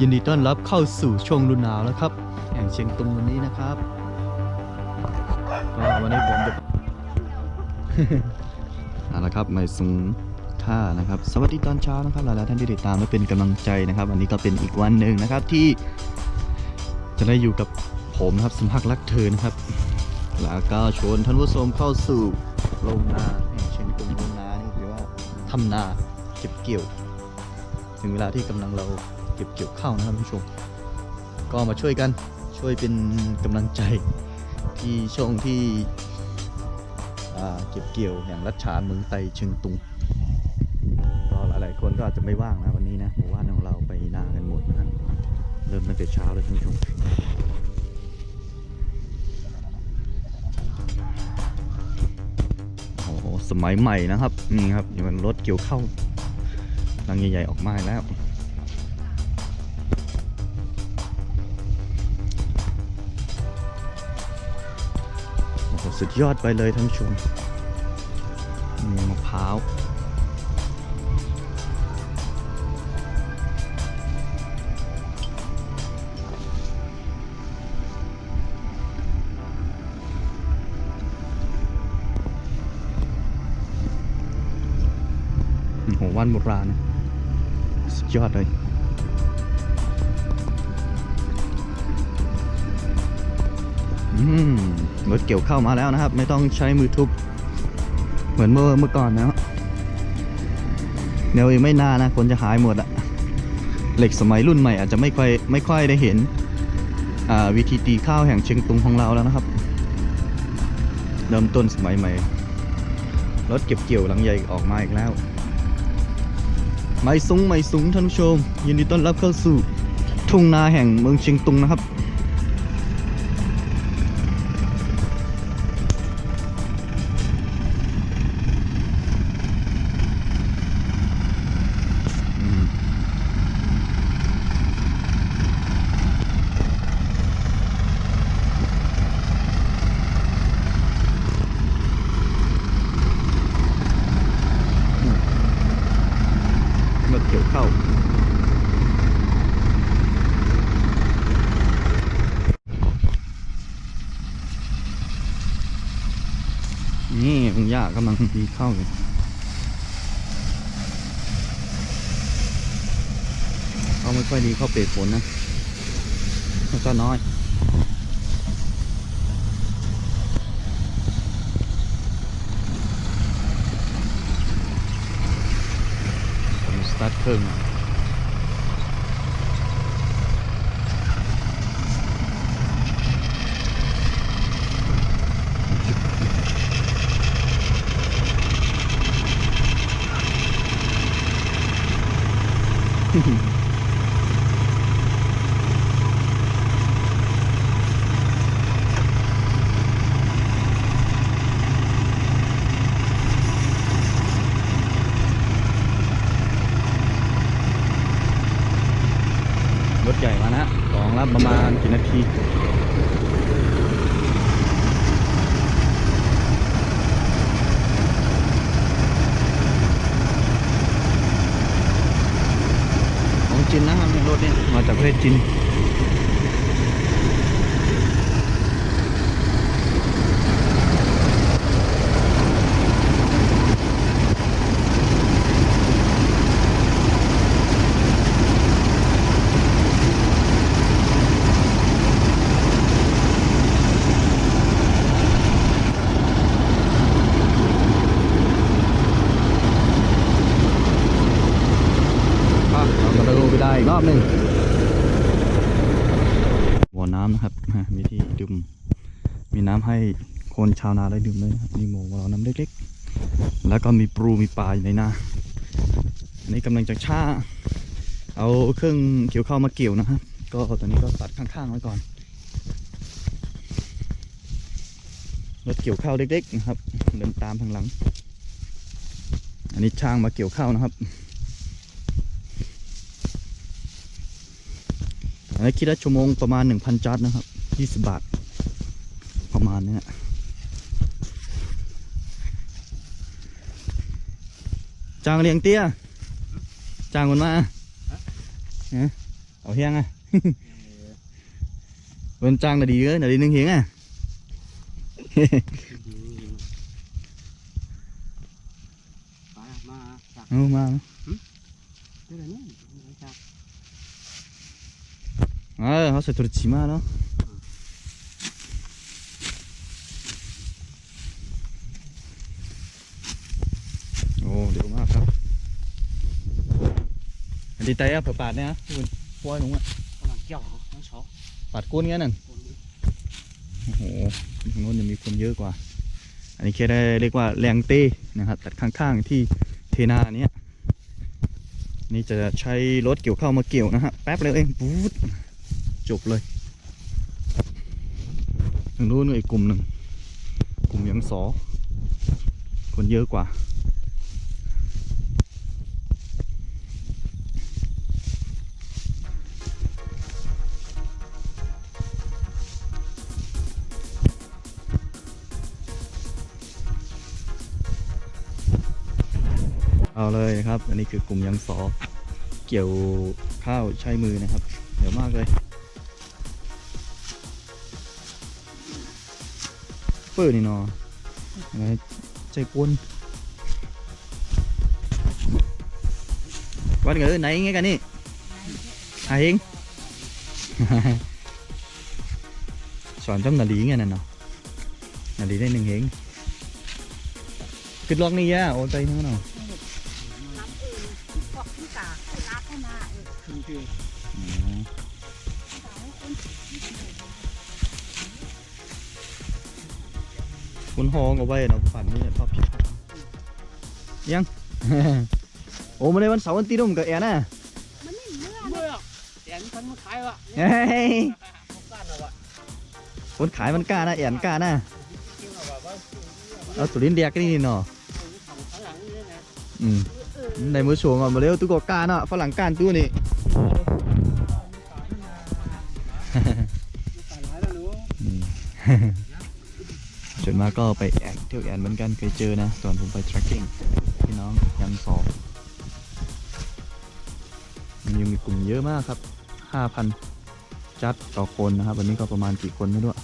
ยินดีต้อนรับเข้าสู่ช่วงฤดูหนาวแล้วครับ แห่งเชียงตุงวันนี้นะครับก็วันนี้ผมจะเอาละครับไม่สูงท่านะครับ สวัสดีตอนเช้านะครับหลายๆท่านที่ติดตามและเป็นกำลังใจนะครับ วันนี้ก็เป็นอีกวันหนึ่งนะครับที่จะได้อยู่กับผมนะครับสมภักรักเธอนะครับ แล้วก็ชวนท่านผู้ชมเข้าสู่โรงนาแห่งเชียงตุงโรงนานี่คือว่าทำนาเก็บเกี่ยว ถึงเวลาที่กำลังเรา ก็บเกี่ยวข้าวนะครับท่านผู้ชม ก็มาช่วยกันช่วยเป็นกำลังใจที่ช่วงที่เก็บเกี่ยวอย่างรัชฉานเมืองไตเชียงตุงก็หลายๆคนก็อาจจะไม่ว่างนะวันนี้นะเพราะว่าของเราไปนากันหมดนะเริ่มตั้งแต่เช้าเลยท่านผู้ชมโอ้โหสมัยใหม่นะครับนี่ครับนี่มันรถเกี่ยวเข้าวลังใหญ่ๆออกมาแล้ว สุดยอดไปเลยท่านผู้ชมมีมะพร้าวโอ้โหวันโบราณสุดยอดเลยอืม รถเกี่ยวเข้ามาแล้วนะครับ ไม่ต้องใช้มือทุบ เหมือนเมื่อเมื่อก่อนนะเดี๋ยวอีกไม่นานนะคนจะหายหมดอะเหล็กสมัยรุ่นใหม่อาจจะไม่ค่อยไม่ค่อยได้เห็นวิธีตีข้าวแห่งเชียงตุงของเราแล้วนะครับเริ่มต้นสมัยใหม่รถเก็บเกี่ยวหลังใหญ่ออกมาอีกแล้ว ไม่สูงไม่สูงท่านผู้ชม ยินดีต้อนรับเข้าสู่ทุ่งนาแห่งเมืองเชียงตุงนะครับ นี่คุณย่ากกำลังดีเข้าอยู่เขาไม่ค่อยดีเข้าเปียกฝนนะแล้วก็น้อยสตาร์ทเครื่องอะรถใหญ่มานะสองรับประมาณกี่นาที ของจี นนะครับเนี่ยรถเนี่ยมาจากประเทศจีนอะเรามาดูไปได้อีก รอบหนึ่งบ่อน้ำนะครับมีที่ดื่มมีน้ำให้คนชาวนาได้ดื่มเลยครับมีหมูบ่อน้ำเล็กๆ แล้วก็มีปลูมีปลาอยู่ในนาอันนี้กำลังจะช่าเอาเครื่องเกี่ยวข้าวมาเกี่ยวนะครับ ก็ตอนนี้ก็ตัดข้างๆไว้ก่อนรถเกี่ยวข้าวเล็กๆนะครับเดินตามทางหลัง อันนี้ช่างมาเกี่ยวข้าวนะครับ อันนี้ คิดว่าชั่วโมงประมาณ 1,000จัดนะครับ 20 บาท ประมาณเนี้ยจ้างเลี้ยงเตี้ยจ้างคนมาฮะเอาเฮียงอะ bên trang là đi á là đi nâng hiến à มามาจาก ừ, mà เดี๋ยวนี้จา ก à họ sẽ tụt chỉ mà nó ồ đều mà ครับ อันนี้ไตอะเผื่อปาดเนี่ยฮะคุณปล่อยลงอะกำลังเกี่ยวทั้งสองปาดก้นงั้นน่ะคนนี้โอ้โหทางโน้นยังมีคนเยอะกว่า อันนี้แค่ได้เรียกว่าแรงเต้นะครับตัดข้างๆที่เทนาเนี้ยนี่จะใช้รถเกี่ยวข้าวมาเกี่ยวนะฮะแป๊บเดียวเองปู๊ด จบเลยทางโน้นอีกกลุ่มหนึ่งกลุ่มยังสอคนเยอะกว่า เอาเลยครับ อันนี้คือกลุ่มยังสอเกี่ยวข้าวใช้มือนะครับ เดี๋ยวมากเลย เปิดนี่เนาะใจกวนวันเกิดไหนไงกันนี่อาเองสอน trong นาลีไงนั่นเนาะนาลีได้หนึ่งเองขึ้นลอกนี่ย่าโอ้ใจนั้นเนาะ คุณห้องเอาไว้เนาะฝันนี่ภาพผิดยังโอ้มาในวันเสาร์วันอาที่นุ่มกับแอนน่ะมันไม่เมื่อเมื่อแอนพันมาขายวะเฮ้ยคนขายมันกล้านะแอนกล้านะเกี่ยวกับว่เอาตุลินเดียกนี่นี่เนาะอืมในมือชวงอะมาเร็วตู้ก็กาเนาะฝรั่งก้าตู้นี่สายร้า มส่วนมากก็ไปแอนเที่ยวแอนเหมือนกันเคยเจอนะตอนผมไป trekking พี่น้องยังสองมันยังมีกลุ่มเยอะมากครับห้าพันจัดต่อคนนะครับ วันนี้ก็ประมาณกี่คนไม่รู้อะ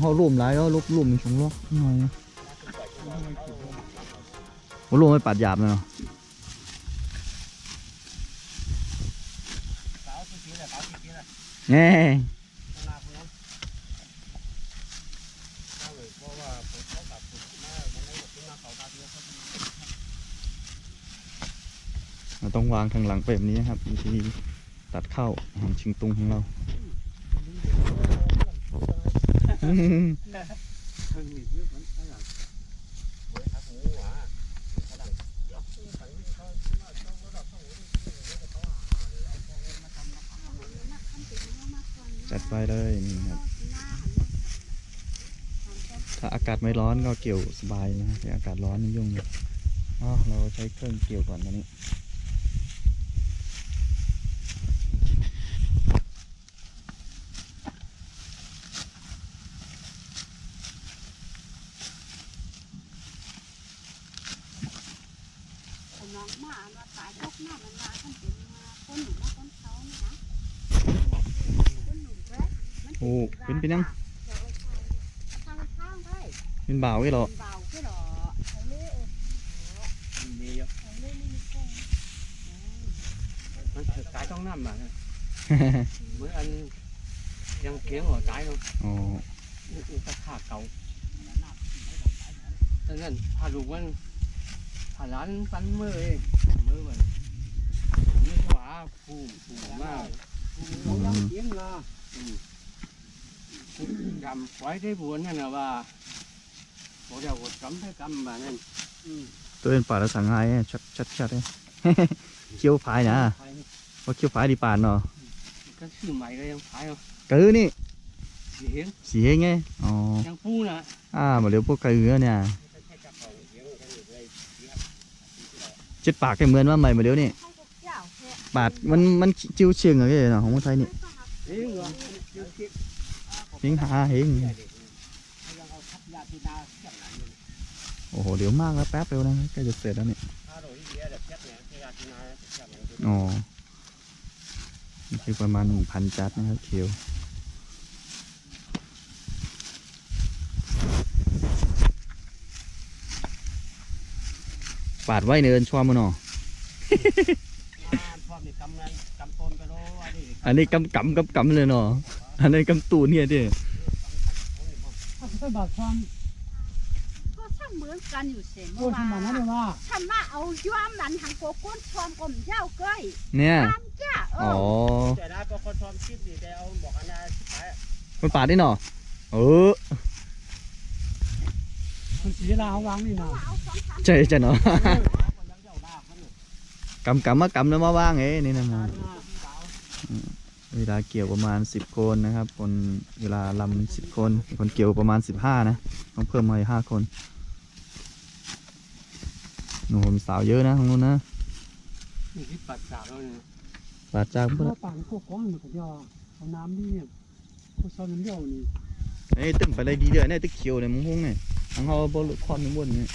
เขารวมหลายก็รวบรวมเป็นชงรอบหน่อยนะโอ้รวมไม่ปัดหยาบเลยเนาะสาวที่กี่แหละสาวที่กี่แหละ แง่ ลาคนนั้นเอาเลยเพราะว่าผมเขากลับผมมามันไม่ขึ้นมาเขาตาเดียวเขา เรา ต้องวางทางหลังแบบนี้ครับวิธีตัดเข้าของชิงตุงของเราจัดไปเลยนี่ครับ ถ้าอากาศไม่ร้อนก็เกี่ยวสบายนะแต่อากาศร้อนนิยมเราใช้เครื่องเกี่ยวก่อนตอนนี้น้องมาว่าตายพวกหน้ามันมาท่านเป็นมาคนหนุ่มมาคนเขานี่นะคนหนุ่มแกล้มัน โอ้เป็นไปยัง ทางข้างได้ เป็นบ่าวไว้หรอเป็นเบาแค่หรอเขาเล่มีเยอะเขาเล่ไม่มีแค่มันถือกายต้องน้ำมาเหมือนอันยังเกี้ยงหัวใจเนาะอ๋อนี่ตะขาเก่าดังนั้นพาลูกมันพาหลานปันมือเองมือมันมือขวาผูผูมากอืมเกี้ยงละจำไว้ได้บุญนั่นนะว่า บอกเดี๋ยวกดกำให้กำแบบนั้นตัวเป็นป่าละสังหายเนี่ยชัดชัดชัดเลย เคี้ยวพายนะเพราะเคี้ยวพายดีปานเนาะก็ชื่อใหม่ก็ยังขายเอากือนี่เสียงสีเฮงไงอ๋อยังปูนะอ่ามาเร็วพวกกือเนี่ยเจ็ดปากแกเหมือนว่าใหม่มาเร็วนี่ให้พวกเจ้าแค่ปาดมันมันจิ้วเชียงอะไรเนาะของคนไทยนี่เสียงเหรอเฮงหาเฮงยัง โอ้โห เดี๋ยวมากแล้วแป๊บเดียวนะใกล้จะเสร็จแล้วนี่ถ้าเราที่เดียเดี๋ยวเสียงเนี่ยที่ยาที่นาเสียงไหนอ๋อนี่คือประมาณหนึ่งพันจัดนะครับเขียวปาดไว้เนินชวามันออ่าพร้อมนี่กำนันกำต้นไปโลอันนี้อันนี้กำกำกำกำเลยเนาะอันนี้กำตูนเนี่ยดิไปบอกควา มก็ช่างเหมือนกันอยู่เสมโอ้ทำไมนั่นเลยว่าฉันว่าเอาย้อมนั้นทางโกโก้นชอมกลมเจ้าเก้ยเนี่ย ตามจ้าเออ๋อ อแต่ได้ก็คนชมคิดดีแต่เอาบอกอันนั้นสุดท้ายมันปาดได้เนาะเออมันสีลาววางนี่นะเอาสองสามใช่ใช่เนาะคนยังเจ้าหน้าเขาอยู่กำกำมากำแล้วมาว่างเอ้นี่นะมาสาวเวลาเกี่ยวประมาณ 10 คนนะครับ คนเวลาลำ10 คน คนเกี่ยวประมาณ 15 นะ ต้องเพิ่มมาอีก5คน หนูมีสาวเยอะนะของนู้นนะนี่ที่ปัดจากแล้วเนี่ยปาดจากเพเพื่อราะป่านพวกก้อนมันก็ย่อเอาน้ำนี่เนี่ยพวกซอนน้ำเดียวนี่เอ้ยตึ้งไปเลยดีเดือเนี่ยตึกเขียวเนี่ยมึงพงเนี่ยทางเขาบอลความมึงบนเนี่ย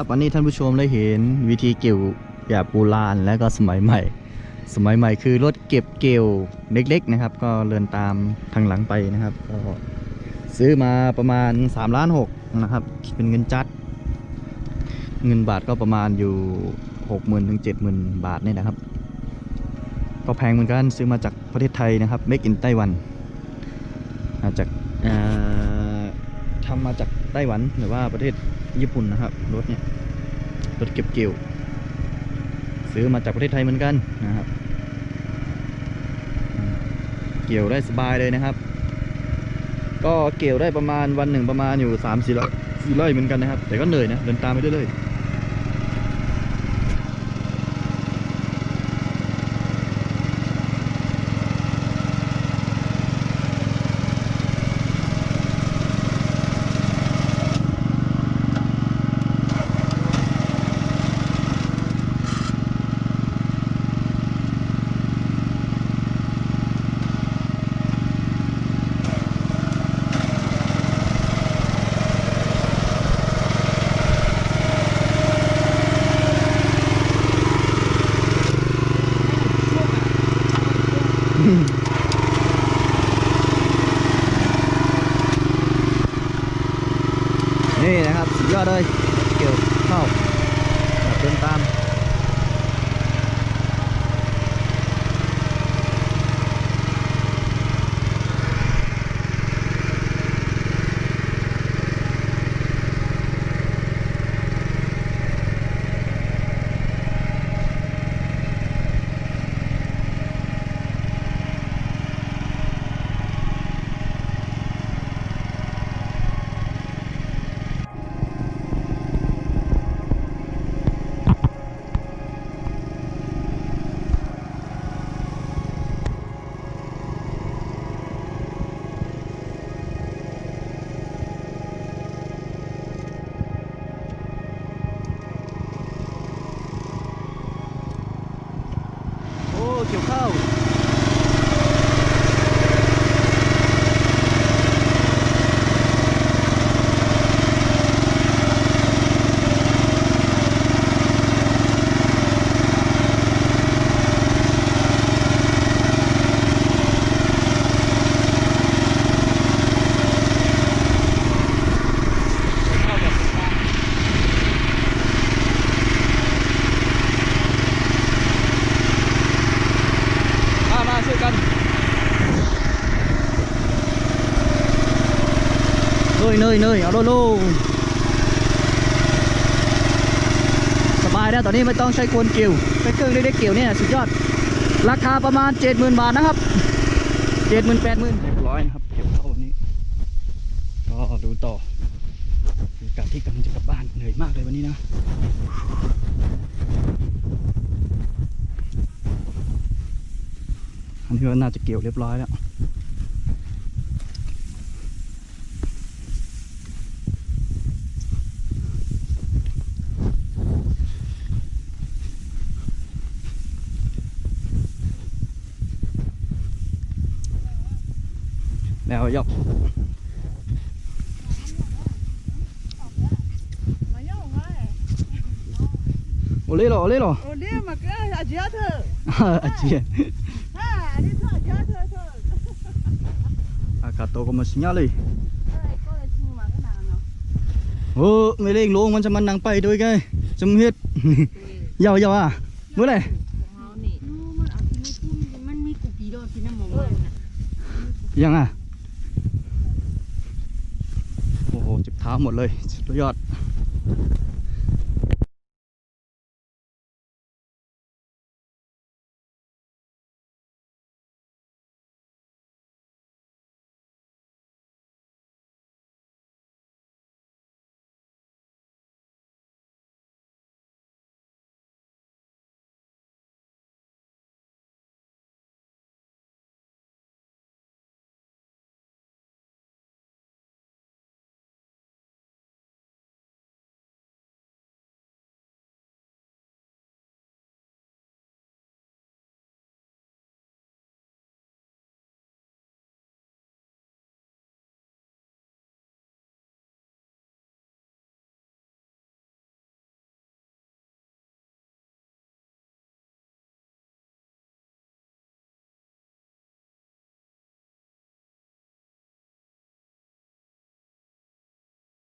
ครับวันนี้ท่านผู้ชมได้เห็นวิธีเกี่ยวแบบโบราณและก็สมัยใหม่ สมัยใหม่คือรถเก็บเกี่ยวเล็กๆนะครับ ก็เดินตามทางหลังไปนะครับก็ซื้อมาประมาณ3ล้าน6นะครับเป็นเงินจัด เงินบาทก็ประมาณอยู่ 60,000ถึง70,000 บาทนี่นะครับ ก็แพงเหมือนกันซื้อมาจากประเทศไทยนะครับ Make in ไต้หวันมาจากทำมาจากไต้หวันหรือว่าประเทศ ญี่ปุ่นนะครับ รถเนี่ยรถเก็บเกี่ยว ซื้อมาจากประเทศไทยเหมือนกันนะครับ เกี่ยวได้สบายเลยนะครับ ก็เกี่ยวได้ประมาณวันหนึ่งประมาณอยู่สามสี่ร้อยสี่ร้อยเหมือนกันนะครับ แต่ก็เหนื่อยนะเดินตามไปเรื่อยๆ ลโลสบายแล้วตอนนี้ไม่ต้องใช้กวนเกี่ยวใช้เครื่องเล็กๆเกี่ยวเนี่ยสุดยอด ราคาประมาณ 70,000 บาทนะครับ 70,000 80,000เรียบร้อยนะครับเกี่ยวเข้าวันนี้ ก็ดูต่อบรรยากาศที่กำลังจะกลับบ้านเหนื่อยมากเลยวันนี้นะอันนี้ก็น่าจะเกี่ยวเรียบร้อยแล้ว แล้วยก mà nhớ không ai โอเล่หรอโอเล่หรอ ồ đi mà cái là giá thơ อาเจีย ha đi thơ giá thơ thơ อากาศโตก็มาสิญญาเลย cái này có là chi mà cái nào nó โอ้ไม่เล่ง ลงมันจะมันนังไปด้วยไงจำเฮ็ดยาวยาวอะเมื่อไหร่ nó mà ở cái phun thì มันมีกูปีโดที่น้ำมันน่ะยังอะ ท้าหมดเลยสุดยอด